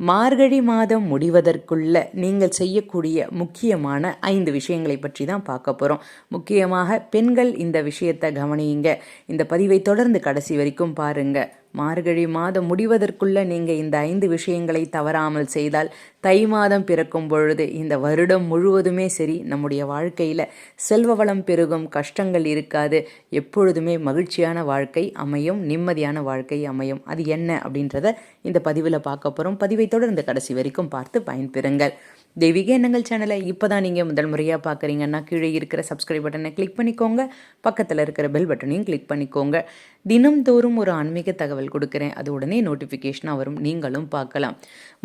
மார்கழி மாதம் முடிவதற்குள்ள நீங்கள் செய்யக்கூடிய முக்கியமான ஐந்து விஷயங்களை பற்றி தான் பார்க்க போகிறோம் முக்கியமாக பெண்கள் இந்த விஷயத்தை கவனியுங்க. இந்த பதிவை தொடர்ந்து கடைசி வரைக்கும் பாருங்க. மார்கழி மாதம் முடிவதற்குள்ள நீங்கள் இந்த ஐந்து விஷயங்களை தவறாமல் செய்தால் தை மாதம் பிறக்கும் பொழுது இந்த வருடம் முழுவதுமே சரி நம்முடைய வாழ்க்கையில் செல்வ வளம் பெருகும் கஷ்டங்கள் இருக்காது எப்பொழுதுமே மகிழ்ச்சியான வாழ்க்கை அமையும் நிம்மதியான வாழ்க்கை அமையும். அது என்ன அப்படின்றத இந்த பதிவில் பார்க்க போகிறோம் பதிவை தொடர்ந்து கடைசி வரைக்கும் பார்த்து பயன்பெறுங்கள். தெய்வீக எண்ணங்கள் சேனலை இப்போ தான் நீங்கள் முதல் முறையாக பார்க்குறீங்கன்னா கீழே இருக்கிற சப்ஸ்கிரைப் பட்டனை கிளிக் பண்ணிக்கோங்க. பக்கத்தில் இருக்கிற பெல் பட்டனையும் கிளிக் பண்ணிக்கோங்க. தினம்தோறும் ஒரு ஆன்மீக தகவல் கொடுக்குறேன். அது உடனே நோட்டிஃபிகேஷனாக வரும். நீங்களும் பார்க்கலாம்.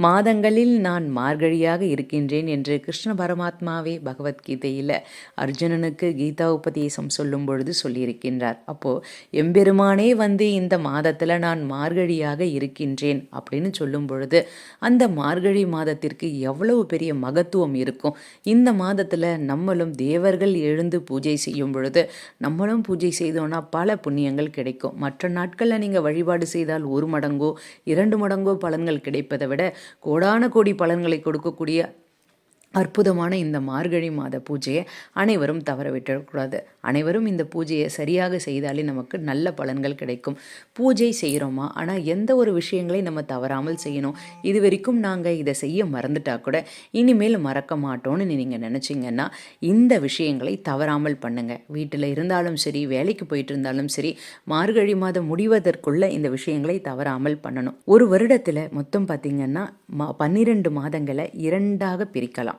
மாதங்களில் நான் மார்கழியாக இருக்கின்றேன் என்று கிருஷ்ண பரமாத்மாவே பகவத்கீதையில் அர்ஜுனனுக்கு கீதா உபதேசம் சொல்லும் பொழுது சொல்லியிருக்கின்றார். அப்போது எம்பெருமானே வந்து இந்த மாதத்தில் நான் மார்கழியாக இருக்கின்றேன் அப்படின்னு சொல்லும் பொழுது அந்த மார்கழி மாதத்திற்கு எவ்வளவு பெரிய மகத்துவம் இருக்கும். இந்த மாதத்தில் நம்மளும் தேவர்கள் எழுந்து பூஜை செய்யும் பொழுது நம்மளும் பூஜை செய்தோன்னா பல புண்ணியங்கள் கிடைக்கும். மற்ற நாட்களில் நீங்கள் வழிபாடு செய்தால் ஒரு மடங்கோ இரண்டு மடங்கோ பலன்கள் கிடைப்பதை விட கோடான கோடி பலன்களை கொடுக்கக்கூடிய அற்புதமான இந்த மார்கழி மாத பூஜையை அனைவரும் தவற விட்டுடக்கூடாது அனைவரும் இந்த பூஜையை சரியாக செய்தாலே நமக்கு நல்ல பலன்கள் கிடைக்கும். பூஜை செய்கிறோமா? ஆனால் எந்த ஒரு விஷயங்களையும் நம்ம தவறாமல் செய்யணும். இது வரைக்கும் நாங்கள் இதை செய்ய மறந்துட்டா கூட இனிமேல் மறக்க மாட்டோம்னு நீங்கள் நினச்சிங்கன்னா இந்த விஷயங்களை தவறாமல் பண்ணுங்கள் வீட்டில் இருந்தாலும் சரி வேலைக்கு போயிட்டு இருந்தாலும் சரி மார்கழி மாதம் முடிவதற்குள்ளே இந்த விஷயங்களை தவறாமல் பண்ணணும். ஒரு வருடத்தில் மொத்தம் பார்த்திங்கன்னா பன்னிரெண்டு மாதங்களை இரண்டாக பிரிக்கலாம்.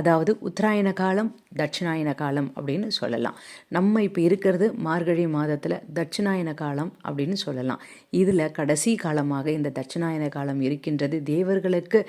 அதாவது உத்தராயண காலம் தட்சிணாயன காலம் அப்படின்னு சொல்லலாம். நம்ம இப்போ இருக்கிறது மார்கழி மாதத்தில் தட்சிணாயன காலம் அப்படின்னு சொல்லலாம். இதில் கடைசி காலமாக இந்த தட்சிணாயன காலம் இருக்கின்றது தேவர்களுக்கு.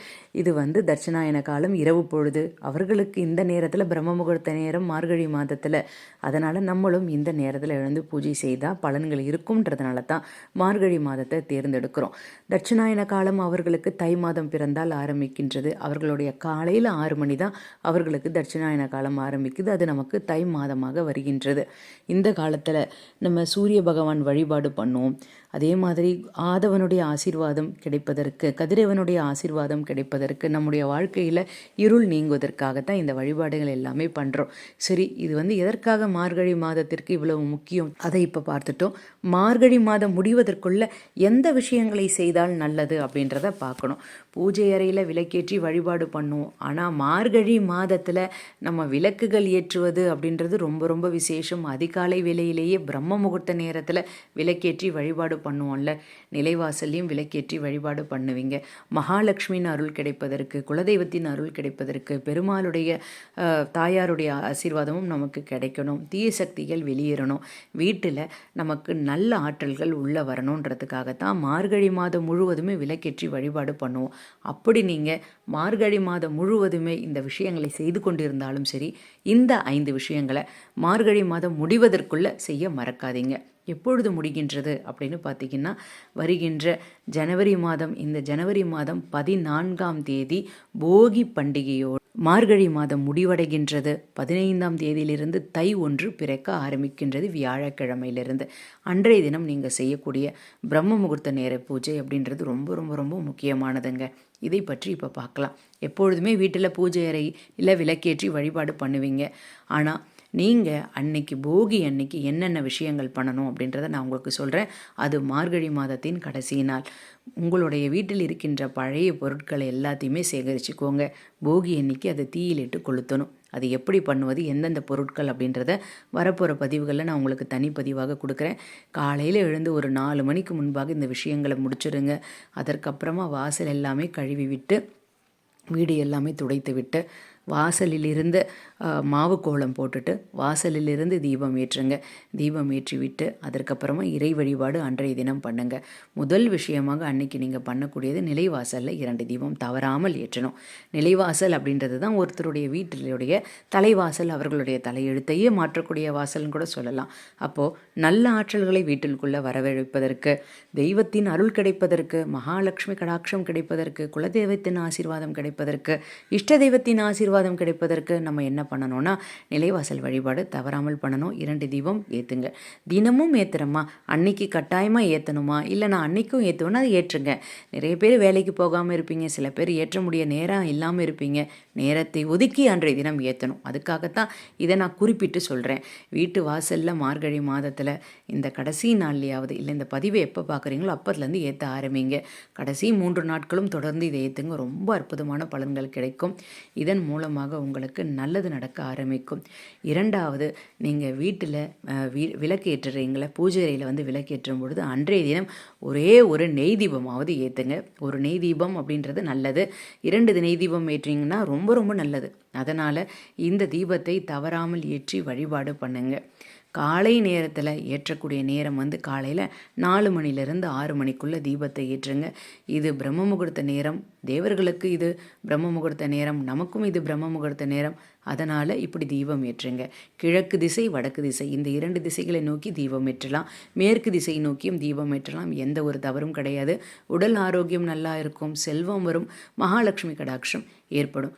இது வந்து தட்சிணாயன காலம் இரவு பொழுது. அவர்களுக்கு இந்த நேரத்தில் பிரம்ம முகூர்த்த நேரம் மார்கழி மாதத்தில். அதனால் நம்மளும் இந்த நேரத்தில் எழுந்து பூஜை செய்தால் பலன்கள் இருக்கும்ன்றதுனால தான் மார்கழி மாதத்தை தேர்ந்தெடுக்கிறோம். தட்சிணாயன காலம் அவர்களுக்கு தை மாதம் பிறந்தால் ஆரம்பிக்கின்றது. அவர்களுடைய காலையில் ஆறு மணி தான் அவர்களுக்கு தட்சிணாயன காலம் ஆரம்பிக்குது. அது நமக்கு தை மாதமாக வருகின்றது. இந்த காலத்தில் நம்ம சூரிய பகவான் வழிபாடு பண்ணோம் அதே மாதிரி ஆதவனுடைய ஆசீர்வாதம் கிடைப்பதற்கு கதிரவனுடைய ஆசீர்வாதம் கிடைப்பதற்கு நம்முடைய வாழ்க்கையில் இருள் நீங்குவதற்காகத்தான் இந்த வழிபாடுகள் எல்லாமே பண்ணுறோம் சரி இது வந்து எதற்காக மார்கழி மாதத்திற்கு இவ்வளவு முக்கியம்? அதை இப்போ பார்த்துட்டோம். மார்கழி மாதம் முடிவதற்குள்ள எந்த விஷயங்களை செய்தால் நல்லது அப்படின்றத பார்க்கணும். பூஜை அறையில் விளக்கேற்றி வழிபாடு பண்ணுவோம். ஆனால் மார்கழி மாதத்தில் நம்ம விளக்குகள் ஏற்றுவது அப்படின்றது ரொம்ப ரொம்ப விசேஷம். அதிகாலை வேலையிலேயே பிரம்ம முகூர்த்த நேரத்தில் விளக்கேற்றி வழிபாடு பண்ணுவோம்ல. நிலைவாசல்லையும் விளக்கேற்றி வழிபாடு பண்ணுவீங்க. மகாலட்சுமியின் அருள் கிடைப்பதற்கு குலதெய்வத்தின் அருள் கிடைப்பதற்கு பெருமாளுடைய தாயாருடைய ஆசீர்வாதமும் நமக்கு கிடைக்கணும். தீய சக்திகள் வெளியேறணும். வீட்டில் நமக்கு நல்ல ஆற்றல்கள் உள்ளே வரணுன்றதுக்காகத்தான் மார்கழி மாதம் முழுவதுமே விளக்கேற்றி வழிபாடு பண்ணுவோம். அப்படி நீங்கள் மார்கழி மாதம் முழுவதுமே இந்த விஷயங்களை செய்து கொண்டிருந்தாலும் சரி இந்த ஐந்து விஷயங்களை மார்கழி மாதம் முடிவதற்குள்ள செய்ய மறக்காதீங்க. எப்பொழுது முடிகின்றது அப்படின்னு பார்த்தீங்கன்னா வருகின்ற ஜனவரி மாதம் இந்த ஜனவரி மாதம் பதினான்காம் தேதி போகி பண்டிகையோடு மார்கழி மாதம் முடிவடைகின்றது. பதினைந்தாம் தேதியிலிருந்து தை ஒன்று பிறக்க ஆரம்பிக்கின்றது வியாழக்கிழமையிலிருந்து. அன்றைய தினம் நீங்கள் செய்யக்கூடிய பிரம்ம முகூர்த்த நேர பூஜை அப்படின்றது ரொம்ப ரொம்ப ரொம்ப முக்கியமானதுங்க. இதை பற்றி இப்போ பார்க்கலாம். எப்பொழுதுமே வீட்டில் பூஜை அறை இல்லை விளக்கேற்றி வழிபாடு பண்ணுவீங்க. ஆனால் நீங்கள் அன்னைக்கு போகி அன்னைக்கு என்னென்ன விஷயங்கள் பண்ணணும் அப்படின்றத நான் உங்களுக்கு சொல்கிறேன் அது மார்கழி மாதத்தின் கடைசி நாள். உங்களுடைய வீட்டில் இருக்கின்ற பழைய பொருட்களை எல்லாத்தையுமே சேகரிச்சுக்கோங்க. போகி அன்னைக்கு அதை தீயிலிட்டு கொளுத்தணும். அது எப்படி பண்ணுவது எந்தெந்த பொருட்கள் அப்படின்றத வரப்போகிற பதிவுகளில் நான் உங்களுக்கு தனிப்பதிவாக கொடுக்குறேன். காலையில் எழுந்து ஒரு நாலு மணிக்கு முன்பாக இந்த விஷயங்களை முடிச்சிடுங்க அதற்கப்புறமா வாசல் எல்லாமே கழுவி விட்டு வீடு எல்லாமே துடைத்து விட்டு வாசலிலிருந்து மாவு கோலம் போட்டுட்டு வாசலிலிருந்து தீபம் ஏற்றுங்க. தீபம் ஏற்றி விட்டு அதற்கப்புறமா இறை வழிபாடு அன்றைய தினம் பண்ணுங்க. முதல் விஷயமாக அன்னைக்கு நீங்கள் பண்ணக்கூடியது நிலைவாசலில் இரண்டு தீபம் தவறாமல் ஏற்றணும். நிலைவாசல் அப்படின்றது தான் ஒருத்தருடைய வீட்டிலுடைய தலைவாசல் அவர்களுடைய தலையெழுத்தையே மாற்றக்கூடிய வாசல்னு கூட சொல்லலாம். அப்போது நல்ல ஆற்றல்களை வீட்டிற்குள்ளே வரவழைப்பதற்கு தெய்வத்தின் அருள் கிடைப்பதற்கு மகாலட்சுமி கடாட்சம் கிடைப்பதற்கு குலதெய்வத்தின் ஆசீர்வாதம் கிடைப்பதற்கு இஷ்ட தெய்வத்தின் ஆசீர்வாதம் ஆசீர்வாதம் கிடைப்பதற்கு நம்ம என்ன பண்ணணும்னா நிலைவாசல் வழிபாடு தவறாமல் பண்ணணும். இரண்டு தீபம் ஏற்றுங்க தினமும் ஏற்றுறோமா அன்னைக்கு கட்டாயமாக ஏற்றணுமா இல்லை நான் அன்னைக்கும் ஏற்றுவேன்னா அதை ஏற்றுங்க. நிறைய பேர் வேலைக்கு போகாமல் இருப்பீங்க. சில பேர் ஏற்ற முடிய நேரம் இல்லாமல் இருப்பீங்க. நேரத்தை ஒதுக்கி அன்றைய தினம் ஏற்றணும் அதுக்காகத்தான் இதை நான் குறிப்பிட்டு சொல்கிறேன் வீட்டு வாசலில் மார்கழி மாதத்தில் இந்த கடைசி நாள்லையாவது இல்லை இந்த பதிவை எப்போ பார்க்குறீங்களோ அப்போதுலேருந்து ஏற்ற ஆரம்பிங்க. கடைசி மூன்று நாட்களும் தொடர்ந்து இதை ஏற்றுங்க ரொம்ப அற்புதமான பலன்கள் கிடைக்கும். இதன் மூலமாக உங்களுக்கு நல்லது நடக்க ஆரம்பிக்கும். இரண்டாவது நீங்கள் வீட்டில் வீ விளக்கேற்றுறீங்களே ஏற்றுறீங்களே வந்து விளக்கேற்றும் பொழுது அன்றைய தினம் ஒரே ஒரு நெய் தீபமாவது ஏற்றுங்க ஒரு நெய் தீபம் அப்படின்றது நல்லது. இரண்டு நெய் தீபம் ஏற்றிங்கன்னா ரொம்ப ரொம்ப ரொம்ப நல்லது. அதனால் இந்த தீபத்தை தவறாமல் ஏற்றி வழிபாடு பண்ணுங்கள் காலை நேரத்தில் ஏற்றக்கூடிய நேரம் வந்து காலையில் நாலு மணிலேருந்து ஆறு மணிக்குள்ளே தீபத்தை ஏற்றுங்க. இது பிரம்ம முகூர்த்த நேரம். தேவர்களுக்கு இது பிரம்ம முகூர்த்த நேரம். நமக்கும் இது பிரம்ம முகூர்த்த நேரம். அதனால் இப்படி தீபம் ஏற்றுங்க. கிழக்கு திசை வடக்கு திசை. இந்த இரண்டு திசைகளை நோக்கி தீபம் ஏற்றலாம். மேற்கு திசை நோக்கியும் தீபம் ஏற்றலாம். எந்த ஒரு தவறும் கிடையாது. உடல் ஆரோக்கியம் நல்லா இருக்கும். செல்வம் வரும். மகாலட்சுமி கடாட்சம் ஏற்படும்.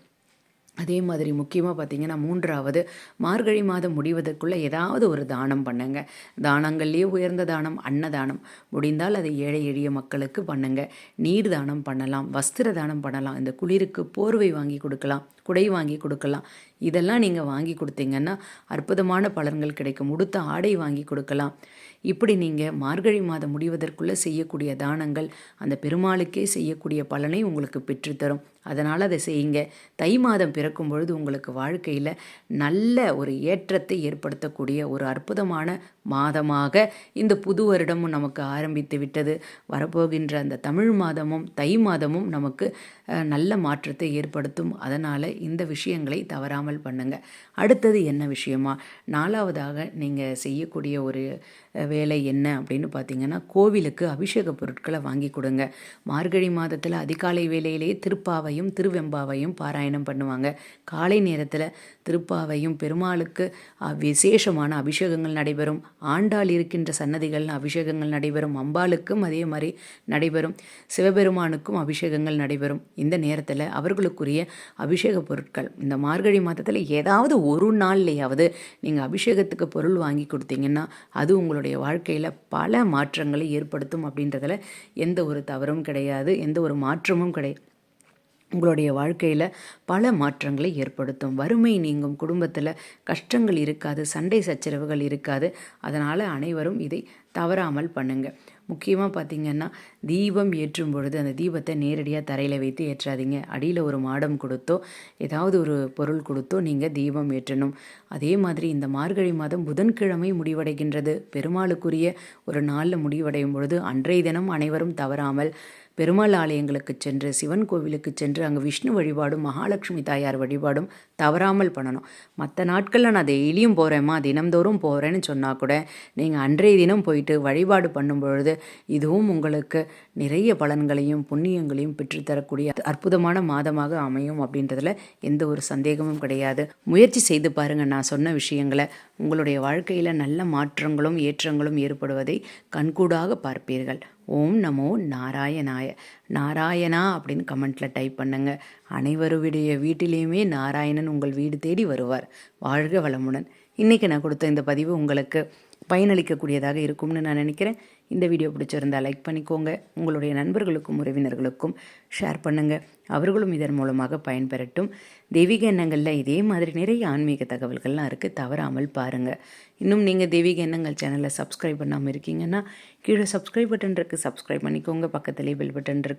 அதே மாதிரி முக்கியமாக பார்த்தீங்கன்னா மூன்றாவது மார்கழி மாதம் முடிவதற்குள்ளே ஏதாவது ஒரு தானம் பண்ணுங்க. தானங்கள்லேயே உயர்ந்த தானம் அன்னதானம் முடிந்தால் அதை ஏழை எளிய மக்களுக்கு பண்ணுங்க. நீர் தானம் பண்ணலாம் வஸ்திர தானம் பண்ணலாம் இந்த குளிருக்கு போர்வை வாங்கி கொடுக்கலாம் குடை வாங்கி கொடுக்கலாம். இதெல்லாம் நீங்கள் வாங்கி கொடுத்தீங்கன்னா அற்புதமான பலன்கள் கிடைக்கும். உடுத்த ஆடை வாங்கி கொடுக்கலாம். இப்படி நீங்கள் மார்கழி மாதம் முடிவதற்குள்ளே செய்யக்கூடிய தானங்கள் அந்த பெருமாளுக்கே செய்யக்கூடிய பலனை உங்களுக்கு பெற்றுத்தரும். அதனால் அதை செய்யுங்க. தை மாதம் பிறக்கும் பொழுது உங்களுக்கு வாழ்க்கையில் நல்ல ஒரு ஏற்றத்தை ஏற்படுத்தக்கூடிய ஒரு அற்புதமான மாதமாக இந்த புது வருடமும் நமக்கு ஆரம்பித்து விட்டது. வரப்போகின்ற அந்த தமிழ் மாதமும் தை மாதமும் நமக்கு நல்ல மாற்றத்தை ஏற்படுத்தும். அதனால் இந்த விஷயங்களை தவறாமல் பண்ணுங்கள் அடுத்தது என்ன விஷயமா? நாலாவதாக நீங்கள் செய்யக்கூடிய ஒரு வேலை என்ன அப்படின்னு பார்த்தீங்கன்னா கோவிலுக்கு அபிஷேக பொருட்களை வாங்கி கொடுங்க. மார்கழி மாதத்தில் அதிகாலை வேலையிலேயே திருப்பாவை திருப்பாவையும் திருவெம்பாவையும் பாராயணம் பண்ணுவாங்க. காலை நேரத்தில் திருப்பாவையும் பெருமாளுக்கு விசேஷமான அபிஷேகங்கள் நடைபெறும். ஆண்டாள் இருக்கின்ற சன்னதிகள் அபிஷேகங்கள் நடைபெறும். அம்பாளுக்கும் அதே மாதிரி நடைபெறும். சிவபெருமானுக்கும் அபிஷேகங்கள் நடைபெறும். இந்த நேரத்தில் அவர்களுக்குரிய அபிஷேக பொருட்கள். இந்த மார்கழி மாதத்தில் ஏதாவது ஒரு நாள்லையாவது நீங்கள் அபிஷேகத்துக்கு பொருள் வாங்கி கொடுத்தீங்கன்னா அது உங்களுடைய வாழ்க்கையில் பல மாற்றங்களை ஏற்படுத்தும் அப்படின்றதில் எந்த ஒரு தவறும் கிடையாது. எந்த ஒரு மாற்றமும் கிடையாது. உங்களுடைய வாழ்க்கையில் பல மாற்றங்களை ஏற்படுத்தும். வறுமை நீங்கும் குடும்பத்தில் கஷ்டங்கள் இருக்காது சண்டை சச்சரவுகள் இருக்காது. அதனால் அனைவரும் இதை தவறாமல் பண்ணுங்கள் முக்கியமாக பார்த்திங்கன்னா தீபம் ஏற்றும் பொழுது அந்த தீபத்தை நேரடியாக தரையில் வைத்து ஏற்றாதீங்க. அடியில் ஒரு மாடம் கொடுத்தோ ஏதாவது ஒரு பொருள் கொடுத்தோ நீங்கள் தீபம் ஏற்றணும். அதே மாதிரி இந்த மார்கழி மாதம் புதன்கிழமை முடிவடைகின்றது. பெருமாளுக்குரிய ஒரு நாளில் முடிவடையும் பொழுது அன்றைய தினம் அனைவரும் தவறாமல் பெருமாள் ஆலயங்களுக்கு சென்று சிவன் கோவிலுக்கு சென்று அங்கே விஷ்ணு வழிபாடும் மகாலட்சுமி தாயார் வழிபாடும் தவறாமல் பண்ணணும். மற்ற நாட்களில் நான் டெய்லியும் போகிறேம்மா தினந்தோறும் போகிறேன்னு சொன்னால் கூட நீங்கள் அன்றைய தினம் போயிட்டு வழிபாடு பண்ணும் பொழுது இதுவும் உங்களுக்கு நிறைய பலன்களையும் புண்ணியங்களையும் பெற்றுத்தரக்கூடிய அற்புதமான மாதமாக அமையும் அப்படின்றதுல எந்த ஒரு சந்தேகமும் கிடையாது. முயற்சி செய்து பாருங்கள் நான் சொன்ன விஷயங்களை. உங்களுடைய வாழ்க்கையில் நல்ல மாற்றங்களும் ஏற்றங்களும் ஏற்படுவதை கண்கூடாக பார்ப்பீர்கள். ஓம் நமோ நாராயணாய. நாராயணா அப்படின்னு கமெண்ட்டில் டைப் பண்ணுங்க. அனைவருடைய வீட்டிலையுமே நாராயணன் உங்கள் வீடு தேடி வருவார். வாழ்க வளமுடன். இன்றைக்கி நான் கொடுத்த இந்த பதிவு உங்களுக்கு பயனளிக்கக்கூடியதாக இருக்கும்னு நான் நினைக்கிறேன். இந்த வீடியோ பிடிச்சிருந்தால் லைக் பண்ணிக்கோங்க. உங்களுடைய நண்பர்களுக்கும் உறவினர்களுக்கும் ஷேர் பண்ணுங்கள் அவர்களும் இதன் மூலமாக பயன்பெறட்டும். தெய்வீக எண்ணங்களில் இதே மாதிரி நிறைய ஆன்மீக தகவல்கள்லாம் இருக்குது தவறாமல் பாருங்கள் இன்னும் நீங்கள் தெய்வீக எண்ணங்கள் சேனலை சப்ஸ்கிரைப் பண்ணாமல் இருக்கீங்கன்னா கீழே சப்ஸ்கிரைப் பட்டன் இருக்குது சப்ஸ்கிரைப் பண்ணிக்கோங்க. பக்கத்துலேயே பெல் பட்டன் இருக்குது